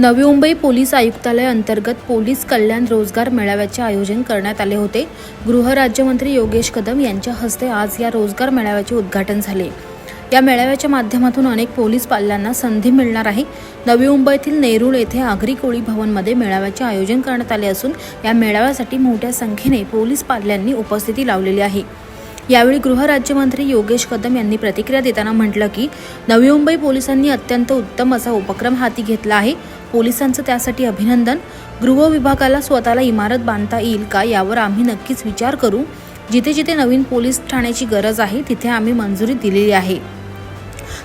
Navi Mumbai police आयुक्तालय अंतर्गत police कल्याण रोजगार मेळाव्याचे आयोजन करण्यात आले होते. गृहराज्यमंत्री योगेश कदम यांच्या हस्ते आज या रोजगार मेळाव्याचे उद्घाटन झाले. या मेळाव्याच्या माध्यमातून अनेक पोलीस पाल्यांना संधी मिळणार आहे. नवी मुंबईतील नेरूळ येथे आगरी कोळी भवनमध्ये मेळाव्याचे आयोजन करण्यात आले असून या मेळाव्यासाठी मोठ्या संख्येने पोलीस पाल्यांनी उपस्थिती लावलेली आहे. यावेळी गृहराज्यमंत्री योगेश कदम यांनी प्रतिक्रिया देताना म्हटलं की नवी मुंबई पोलिसांनी अत्यंत उत्तम असा उपक्रम हाती घेतला आहे. पोलिसांचं त्यासाठी अभिनंदन. गृह विभागाला स्वतःला इमारत बांधता येईल का यावर आम्ही नक्कीच विचार करू. जिथे जिथे नवीन पोलीस ठाण्याची गरज आहे तिथे आम्ही मंजुरी दिलेली आहे.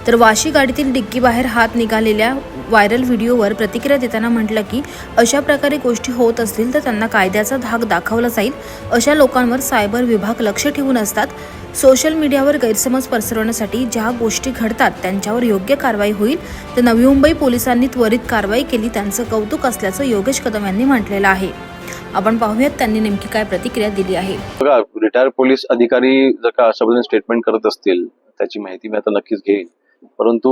तर वाशी गाडीतील डिक्कीबाहेर हात निघालेल्या व्हायरल व्हिडिओवर प्रतिक्रिया देताना म्हटलं की अशा प्रकारे गोष्टी होत असतील तर त्यांना कायद्याचा धाक दाखवला जाईल. अशा लोकांवर सायबर विभाग लक्ष ठेवून असतात. सोशल मीडियावर गैरसमज पसरवण्यासाठी ज्या गोष्टी घडतात त्यांच्यावर योग्य कारवाई होईल. तर नवी मुंबई पोलिसांनी त्वरित कारवाई केली त्यांचं कौतुक असल्याचं योगेश कदम यांनी म्हटलेलं आहे. आपण पाहूयात त्यांनी नेमकी काय प्रतिक्रिया दिली आहे. बघा रिटायर्ड पोलीस अधिकारी जर का अशा स्टेटमेंट करत असतील त्याची माहिती मी आता नक्कीच घेईन. परंतु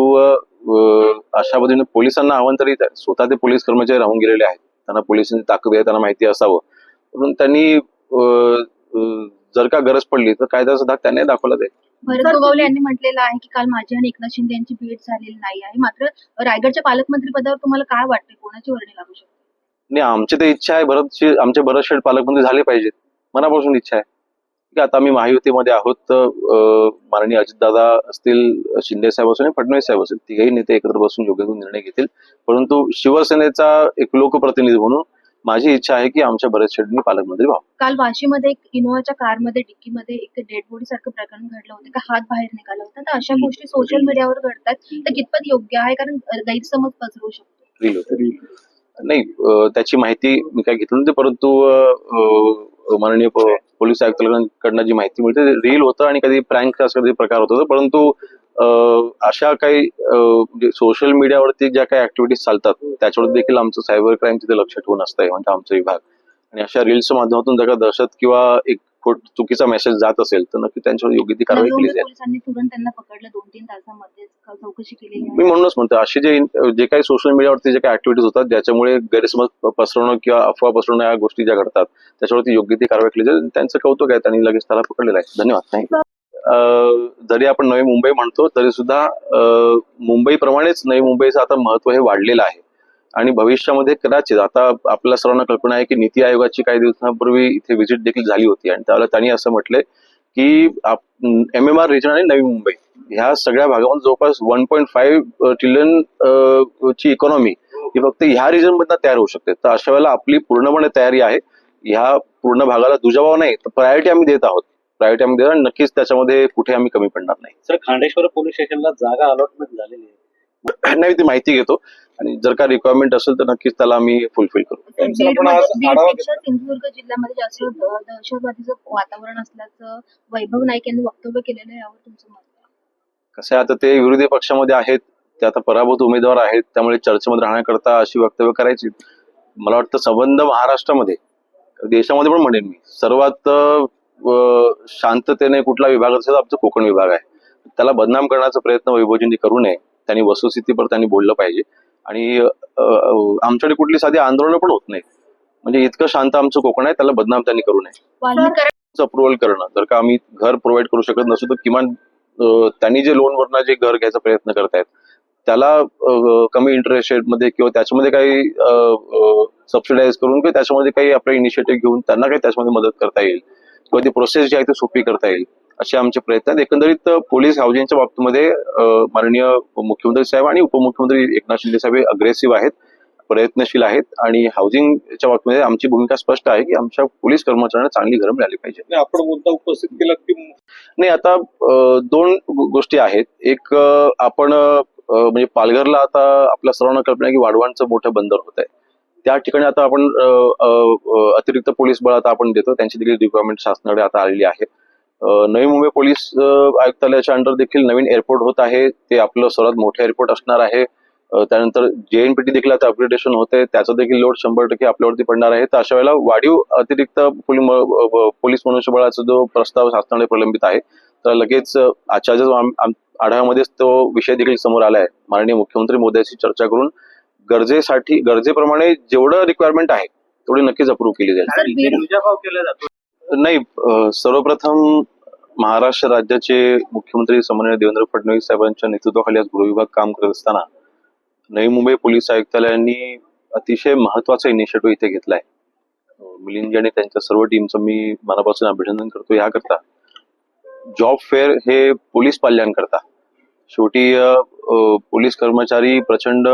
अशा पद्धतीने पोलिसांना आव्हान तरी स्वतः ते पोलीस कर्मचारी राहून गेलेले आहेत. त्यांना पोलिसांची ताकद आहे त्यांना माहिती असावं. म्हणून त्यांनी जर का गरज पडली तर कायद्याचा धाक त्यांनी दाखवला जाईल भरत गोगावले यांनी म्हटलेलं आहे की काल माझी आणि एकनाथ शिंदे यांची भेट झालेली नाही आहे. मात्र रायगडच्या पालकमंत्री पदावर तुम्हाला काय वाटते कोणाची वर्णी लागू शकते? आणि आमची तर इच्छा आहे भरतशी आमचे भरत शेठ पालकमंत्री झाले पाहिजेत. मनापासून इच्छा आहे. की आता आम्ही महायुतीमध्ये आहोत तर माननीय अजितदादा असतील शिंदे साहेब आणि फडणवीस साहेब असतील तिघही नेते एकत्र बसून योग्य निर्णय घेतील. परंतु शिवसेनेचा एक लोकप्रतिनिधी म्हणून माझी इच्छा आहे की आमच्या भरत शेठनी पालकमंत्री व्हावं. काल वाशीमध्ये एक इनोवाच्या कारमध्ये डिक्कीमध्ये एक डेड बॉडी सारखं प्रकरण घडलं होतं. का हात बाहेर निघाला होता? तर अशा गोष्टी सोशल मीडियावर घडतात. तर कितपत योग्य आहे? कारण गैरसमज पसरवू शकतो. नाही त्याची माहिती मी काय घेतली नव्हती परंतु माननीय पोलीस आयुक्तांकडनं जी माहिती मिळते रील होतं आणि कधी प्रँक असा कधी प्रकार होत होता. परंतु अशा काही म्हणजे सोशल मीडियावरती ज्या काही ऍक्टिव्हिटीज चालतात त्याच्यावर देखील आमचं सायबर क्राईम तिथे लक्ष ठेवून असतंय म्हणजे आमचा विभाग. आणि अशा रील्सच्या माध्यमातून जर का दहशत किंवा एक खोट चुकीचा मेसेज जात असेल तर नक्की त्यांच्यावर योग्य ती कारवाई केली जाईल. मी म्हणूनच म्हणतो असे जे जे काही सोशल मीडियावरती जे काही ऍक्टिव्हिटीज होतात ज्याच्यामुळे गैरसमज पसरवणं किंवा अफवा पसरवणं या गोष्टी ज्या घडतात त्याच्यावरती योग्य ती कारवाई केली जाईल. त्यांचं कौतुक आहे त्यांनी लगेच त्याला पकडलेलं आहे. धन्यवाद. थँक्यू जरी आपण नवी मुंबई म्हणतो तरी सुद्धा मुंबईप्रमाणेच नवी मुंबईचं आता महत्त्व हे वाढलेलं आहे. आणि भविष्यामध्ये कदाचित आता आपल्या सर्वांना कल्पना आहे की नीती आयोगाची काही दिवसांपूर्वी इथे व्हिजिट देखील झाली होती. आणि त्यावेळेला त्यांनी असं म्हटलंय की एम एम आर रिजन आणि नवी मुंबई ह्या सगळ्या भागामध्ये जवळपास वन पॉईंट फाईव्ह ट्रिलियन ची इकॉनॉमी ही फक्त ह्या रिजन मधनं तयार होऊ शकते. तर अशा वेळेला आपली पूर्णपणे तयारी आहे. ह्या पूर्ण भागाला दुजाभाव नाही तर प्रायोरिटी आम्ही देत आहोत. प्रायोरिटी आम्ही देत आहोत. आणि नक्कीच त्याच्यामध्ये कुठे आम्ही कमी पडणार नाही. सर खांडेश्वर पोलीस स्टेशनला जागा अलॉटमेंट झालेली आहे. नाही ती माहिती घेतो. आणि जर का रिक्वायरमेंट असेल तर नक्कीच त्याला आम्ही फुलफिल करू. आढावा बीडपेक्षा सिंधुदुर्ग जिल्ह्यामध्ये जास्त दहशतवादीचं वातावरण असल्याचं वैभव नाईक यांनी वक्तव्य केलेलं आहे यावर तुमचं मत काय? कसं आहे आता ते विरोधी पक्षामध्ये आहेत. ते आता पराभूत उमेदवार आहेत. त्यामुळे चर्चेमध्ये राहण्याकरता अशी वक्तव्य करायची. मला वाटतं संबंध महाराष्ट्रामध्ये देशामध्ये पण म्हणेन मी सर्वात शांततेने कुठला विभाग असेल तर आमचा कोकण विभाग आहे. त्याला बदनाम करण्याचा प्रयत्न वैभवजींनी करू नये. त्यांनी वस्तुस्थितीवर त्यांनी बोललं पाहिजे. आणि आमच्याकडे कुठली साधी आंदोलनं पण होत नाही म्हणजे इतकं शांत आमचं कोकण आहे त्याला बदनाम त्यांनी करू नये. अप्रुव्हल करणं. जर का आम्ही घर प्रोव्हाइड करू शकत नसू तर किमान त्यांनी जे लोन वरनं जे घर घ्यायचा प्रयत्न करतायत त्याला कमी इंटरेस्ट रेटमध्ये किंवा त्याच्यामध्ये काही सबसिडाईज करून किंवा त्याच्यामध्ये काही आपले इनिशिएटिव्ह घेऊन त्यांना काही त्याच्यामध्ये मदत करता येईल. किंवा ती प्रोसेस जी आहे ती सोपी करता येईल. असे आमचे प्रयत्न आहेत. एकंदरीत पोलीस हाऊसिंगच्या बाबतीमध्ये माननीय मुख्यमंत्री साहेब आणि उपमुख्यमंत्री एकनाथ शिंदे साहेब अग्रेसिव्ह आहेत प्रयत्नशील आहेत आणि हाऊसिंगच्या बाबतीमध्ये आमची भूमिका स्पष्ट आहे की आमच्या पोलीस कर्मचाऱ्यांना चांगली घरं मिळाली पाहिजे. आपण मुद्दा उपस्थित केला की नाही आता दोन गोष्टी आहेत. एक आपण म्हणजे पालघरला आता आपल्या सर्वांना कल्पना की वाढवांचं मोठं बंदर होत आहे. त्या ठिकाणी आता आपण अतिरिक्त पोलीस बळ आता आपण देतो. त्यांची देखील रिक्वायरमेंट शासनाकडे आता आलेली आहे. नवी मुंबई पोलीस आयुक्तालयाच्या अंडर देखील नवीन एअरपोर्ट होत आहे. ते आपलं सर्वात मोठं एअरपोर्ट असणार आहे. त्यानंतर जेएनपीटी देखील आता अपग्रेडेशन होते त्याचं देखील लोड शंभर टक्के आपल्यावरती पडणार आहे. तर अशा वेळेला वाढीव अतिरिक्त पोलीस मनुष्यबळाचा जो प्रस्ताव शासनाने प्रलंबित आहे तर लगेच आजच्या जो आढाव्यामध्येच तो विषय देखील समोर आला आहे माननीय मुख्यमंत्री मोदयांशी चर्चा करून गरजेसाठी गरजेप्रमाणे जेवढं रिक्वायरमेंट आहे तेवढी नक्कीच अप्रूव्ह केली जाईल. सर, बीड- भाव केला जातो. नाही सर्वप्रथम महाराष्ट्र राज्याचे मुख्यमंत्री समन्वय देवेंद्र फडणवीस साहेबांच्या नेतृत्वाखाली आज गृहविभाग काम करत असताना नवी मुंबई पोलीस आयुक्तालयांनी अतिशय महत्त्वाचा इनिशिएटिव्ह इथे घेतलाय. अं, मिलिंद आणि त्यांच्या सर्व टीमचं मी मनापासून अभिनंदन करतो याकरता जॉब फेअर हे पोलीस पाल्यांकरता. शेवटी पोलीस कर्मचारी प्रचंड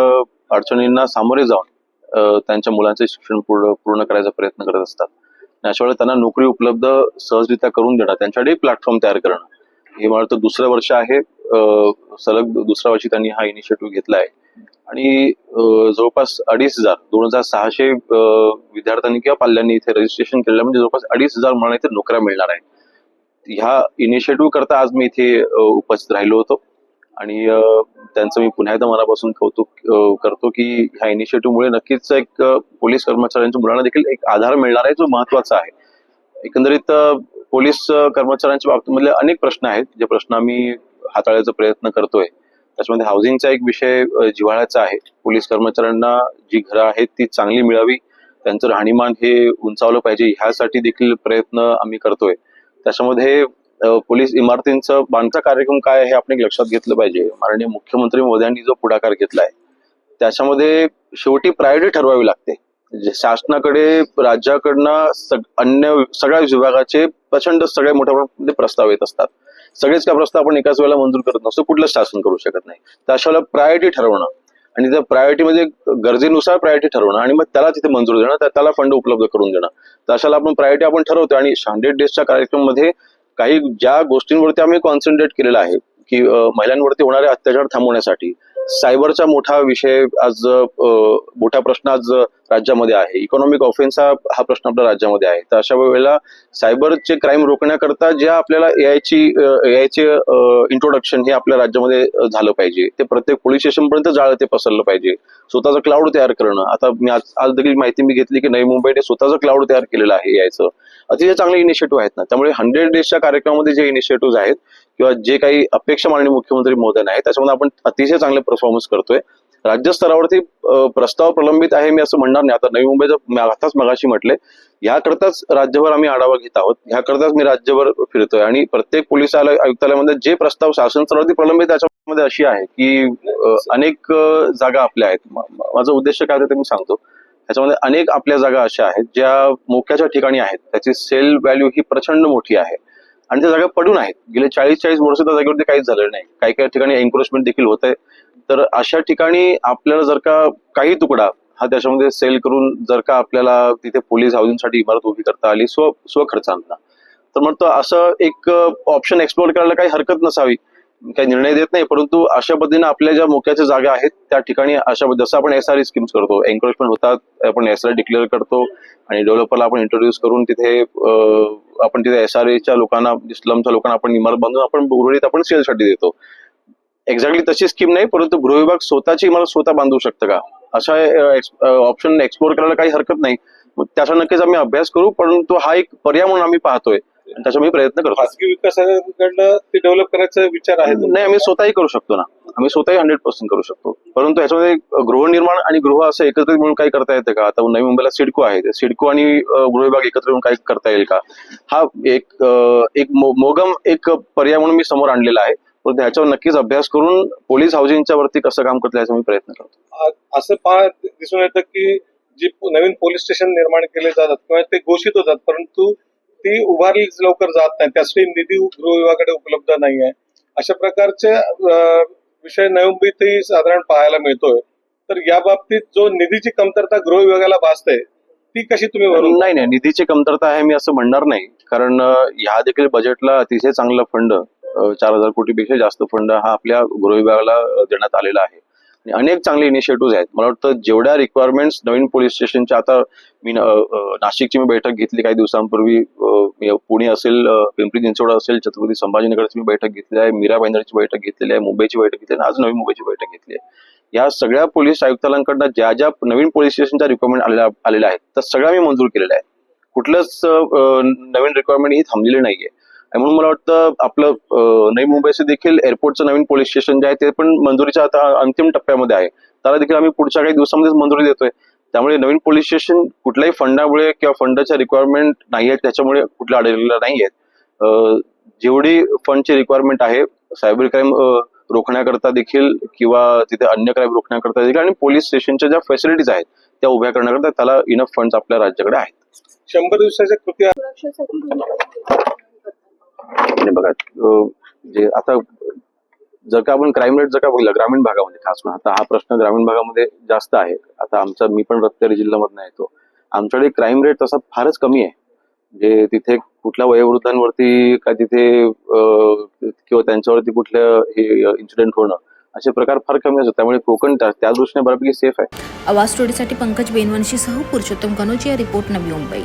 अडचणींना सामोरे जाऊन त्यांच्या मुलांचे शिक्षण पूर्ण पूर्ण करायचा प्रयत्न करत असतात. अशा वेळेला त्यांना नोकरी उपलब्ध सहजरित्या करून देणं त्यांच्यासाठी प्लॅटफॉर्म तयार करणं. हे मला तर दुसरं वर्ष आहे. सलग दुसऱ्या वर्षी त्यांनी हा इनिशिएटिव्ह घेतला आहे. आणि जवळपास अडीच हजार दोन हजार सहाशे विद्यार्थ्यांनी किंवा पाल्यांनी इथे रजिस्ट्रेशन केलेलं म्हणजे जवळपास अडीच हजार मला इथे नोकऱ्या मिळणार आहे ह्या इनिशिएटिव्ह करता आज मी इथे उपस्थित राहिलो होतो. आणि त्यांचं मी पुन्हा एकदा मनापासून कौतुक करतो की ह्या इनिशिएटिव्हमुळे नक्कीच एक पोलीस कर्मचाऱ्यांच्या मुलांना देखील एक आधार मिळणार आहे जो महत्त्वाचा आहे. एकंदरीत पोलीस कर्मचाऱ्यांच्या बाबतीमधले अनेक प्रश्न आहेत. जे प्रश्न आम्ही हाताळायचा प्रयत्न करतोय. त्याच्यामध्ये हाऊसिंगचा एक विषय जिव्हाळ्याचा आहे. पोलीस कर्मचाऱ्यांना जी घरं आहेत ती चांगली मिळावी. त्यांचं राहणीमान हे उंचावलं पाहिजे. ह्यासाठी देखील प्रयत्न आम्ही करतोय. त्याच्यामध्ये पोलीस इमारतींचं बांधचा कार्यक्रम काय हे आपण लक्षात घेतलं पाहिजे. माननीय मुख्यमंत्री मोदी जो पुढाकार घेतलाय त्याच्यामध्ये शेवटी प्रायोरिटी ठरवावी लागते. शासनाकडे राज्याकडनं सग- अन्य सगळ्या विभागाचे प्रचंड सगळे मोठ्या प्रमाणामध्ये प्रस्ताव येत असतात. सगळेच काय प्रस्ताव आपण एकाच वेळेला मंजूर करत नसतो कुठलंच शासन करू शकत नाही. तर अशा वेळेला प्रायोरिटी ठरवणं आणि त्या प्रायोरिटीमध्ये गरजेनुसार प्रायोरिटी ठरवणं आणि मग त्याला तिथे मंजूर देणं त्याला फंड उपलब्ध करून देणं. तर अशाला आपण प्रायोरिटी आपण ठरवतो आणि हंड्रेड डेजच्या कार्यक्रममध्ये काही ज्या गोष्टींवरती आम्ही कॉन्सन्ट्रेट केलेलं आहे की महिलांवरती होणारे अत्याचार थांबवण्यासाठी सायबरचा मोठा विषय आज मोठा प्रश्न आज राज्यामध्ये आहे. इकॉनॉमिक ऑफेन्स हा हा प्रश्न आपल्या राज्यामध्ये आहे. तर अशा वेळेला सायबरचे क्राईम रोखण्याकरता ज्या आपल्याला एआयची एआयचे इंट्रोडक्शन हे आपल्या राज्यामध्ये झालं पाहिजे. ते प्रत्येक पोलीस स्टेशन पर्यंत जाळं ते पसरलं पाहिजे. स्वतःचं क्लाउड तयार करणं. आता मी आज आज देखील माहिती मी घेतली की नवी मुंबईने स्वतःचं क्लाउड तयार केलेलं आहे यायचं अतिशय चांगले इनिशिएटिव्ह आहेत ना. त्यामुळे हंड्रेड डेजच्या कार्यक्रमामध्ये जे इनिशिएटिव्ह आहेत किंवा जे काही अपेक्षा माननीय मुख्यमंत्री महोदय आहेत त्याच्यामध्ये आपण अतिशय चांगले परफॉर्मन्स करतोय. राज्यस्तरावरती प्रस्ताव प्रलंबित आहे मी असं म्हणणार नाही. आता नवी मुंबईचं आताच मगाशी म्हटले याकरताच राज्यभर आम्ही आढावा घेत आहोत. ह्याकरताच मी राज्यभर फिरतोय. आणि प्रत्येक पोलीस आयुक्तालयामध्ये जे प्रस्ताव शासन स्तरावरती प्रलंबित त्याच्यामध्ये अशी आहे की अनेक जागा आपल्या आहेत. माझा उद्देश काय होतं ते मी सांगतो. त्याच्यामध्ये अनेक आपल्या जागा अशा आहेत ज्या मोक्याच्या ठिकाणी आहेत. त्याची सेल व्हॅल्यू ही प्रचंड मोठी आहे. आणि त्या जागा पडून आहेत. गेले चाळीस चाळीस वर्ष त्या जागेवरती काहीच झालेलं नाही. काही काही ठिकाणी एन्क्रोचमेंट देखील होत आहे तर अशा ठिकाणी आपल्याला जर का काही तुकडा हा त्याच्यामध्ये सेल करून जर का आपल्याला तिथे पोलीस हाऊसिंगसाठी इमारत उभी करता आली स्व स्वखर्चांना तर म्हणतो असं एक ऑप्शन एक्सप्लोर करायला काही हरकत नसावी. काही निर्णय देत नाही परंतु अशा पद्धतीने आपल्या ज्या मोक्याच्या जागा आहेत त्या ठिकाणी अशा जसं आपण एस आर स्कीम्स करतो एन्क्रोचमेंट होतात आपण एस आर डिक्लेअर करतो आणि डेव्हलपरला आपण इंट्रोड्यूस करून तिथे आपण तिथे एस आर च्या लोकांना म्हणजे स्लमच्या लोकांना आपण इमारत बांधून आपण उर्वरित आपण सेलसाठी देतो. एक्झॅक्टली तशी स्कीम नाही परंतु गृह विभाग स्वतःची इमारत स्वतः बांधू शकतं का? अशा ऑप्शन एक्सप्लोर करायला काही हरकत नाही. त्याचा नक्कीच आम्ही अभ्यास करू परंतु हा एक पर्याय म्हणून आम्ही पाहतोय. आणि मी प्रयत्न करतो. खासगी विकासाकडनं ते डेव्हलप करायचा विचार आहे नाही आम्ही स्वतःही करू शकतो ना. आम्ही स्वतःही हंड्रेड पर्सेंट करू शकतो. परंतु ह्याच्यामध्ये गृहनिर्माण आणि गृह असं एकत्रित मिळून काही करता येतं का? आता नवी मुंबईला सिडको आहे. सिडको आणि गृह विभाग एकत्र येऊन काही करता येईल का? हा एक एक मोगम एक पर्याय म्हणून मी समोर आणलेला आहे. परंतु ह्याच्यावर नक्कीच अभ्यास करून पोलीस हाऊसिंगच्या वरती कसं काम करता याचा मी प्रयत्न करतो. असं पहा दिसून येतं की जी नवीन पोलीस स्टेशन निर्माण केले जातात किंवा ते घोषित होतात परंतु ती उभारली लवकर जात नाही. त्यासाठी निधी गृह विभागाकडे उपलब्ध नाही आहे अशा प्रकारचे विषय नवी साधारण पाहायला मिळतोय. तर या बाबतीत जो निधीची कमतरता गृह विभागाला भासते ती कशी तुम्ही भरून नाही नाही. निधीची कमतरता आहे मी असं म्हणणार नाही. कारण ह्या देखील बजेटला अतिशय चांगला फंड चार हजार कोटीपेक्षा जास्त फंड हा आपल्या गृह विभागाला देण्यात आलेला आहे. अनेक चांगले इनिशिएटिव्ह आहेत. मला वाटतं जेवढ्या रिक्वायरमेंट्स नवीन पोलीस स्टेशनच्या आता मी नाशिकची मी बैठक घेतली काही दिवसांपूर्वी पुणे असेल पिंपरी चिंचवड असेल छत्रपती संभाजीनगरची मी बैठक घेतली आहे मीरा भाईंदरची बैठक घेतलेली आहे मुंबईची बैठक घेतली आहे आज नवी मुंबईची बैठक घेतली आहे. या सगळ्या पोलीस आयुक्तालयांकडनं ज्या ज्या नवीन पोलीस स्टेशनच्या रिक्वायरमेंट आलेल्या आलेल्या आहेत त्या सगळ्या मी मंजूर केलेल्या आहेत. कुठलंच नवीन रिक्वायरमेंट ही थांबलेली नाहीये. म्हणून मला वाटतं आपलं नवी मुंबईचं देखील एअरपोर्टचं नवीन पोलीस स्टेशन जे आहे ते पण मंजुरीच्या आता अंतिम टप्प्यामध्ये आहे. त्याला देखील आम्ही पुढच्या काही दिवसामध्येच मंजुरी देतोय. त्यामुळे नवीन पोलीस स्टेशन कुठल्याही फंडामुळे किंवा फंडाच्या रिक्वायरमेंट नाही आहेत त्याच्यामुळे कुठल्या अडलेल्या नाही आहेत. जेवढी फंडची रिक्वायरमेंट आहे सायबर क्राईम रोखण्याकरता देखील किंवा तिथे अन्य क्राईम रोखण्याकरता देखील आणि पोलीस स्टेशनच्या ज्या फॅसिलिटीज आहेत त्या उभ्या करण्याकरता त्याला इनफ फंड्स आपल्या राज्याकडे आहेत. शंभर दिवसाच्या कृती सुरक्षेसाठी आणि बघा जे आता जर का आपण क्राईम रेट जर का बघितला ग्रामीण भागामध्ये खास करून आता हा प्रश्न ग्रामीण भागामध्ये जास्त आहे. आता आमचा मी पण रत्नागिरी जिल्ह्यामधनं येतो. आमच्याकडे क्राईम रेट तसा फारच कमी आहे. म्हणजे तिथे कुठल्या वयोवृद्धांवरती का तिथे किंवा त्यांच्यावरती कुठल्या हे इन्सिडेंट होणं असे प्रकार फार कमी असतात. त्यामुळे कोकण त्या त्या दृष्टीने बऱ्यापैकी सेफ आहे. आवाज स्टोरीसाठी पंकज बेनवंशीसह पुरुषोत्तम कनोजी या रिपोर्ट नवी मुंबई.